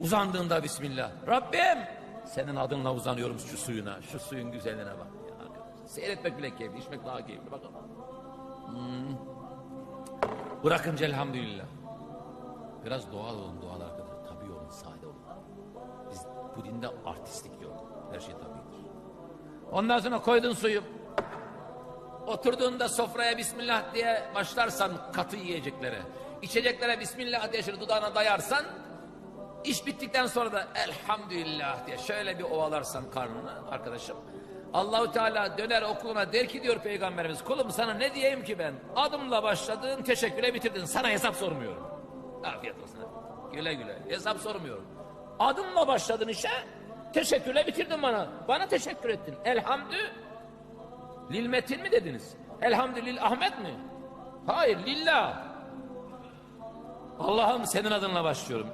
Uzandığında Bismillah. Rabbim senin adınla uzanıyorum şu suyuna. Şu suyun güzelliğine bak. Ya Seyretmek bile keyifli, içmek daha keyifli. Bakalım. Hmm. Bırakınca elhamdülillah. Biraz doğal olun doğal arkadaşlar. Tabii olun, sade olun. Biz bu dinde artistlik yok. Her şey tabidir. Ondan sonra koydun suyu. Oturduğunda sofraya Bismillah diye başlarsan katı yiyeceklere, içeceklere Bismillah diye şöyle dudağına dayarsan, iş bittikten sonra da Elhamdülillah diye şöyle bir ovalarsan karnını arkadaşım. Allahu Teala döner okuluna der ki diyor Peygamberimiz kulum sana ne diyeyim ki ben adımla başladın teşekküre bitirdin sana hesap sormuyorum. Afiyet olsun. Güle güle hesap sormuyorum. Adımla başladın işe teşekkürle bitirdin bana. Bana teşekkür ettin. Elhamdü Lil Metin mi dediniz? Elhamdülillah Ahmet mi? Hayır lillah. Allah'ım senin adınla başlıyorum.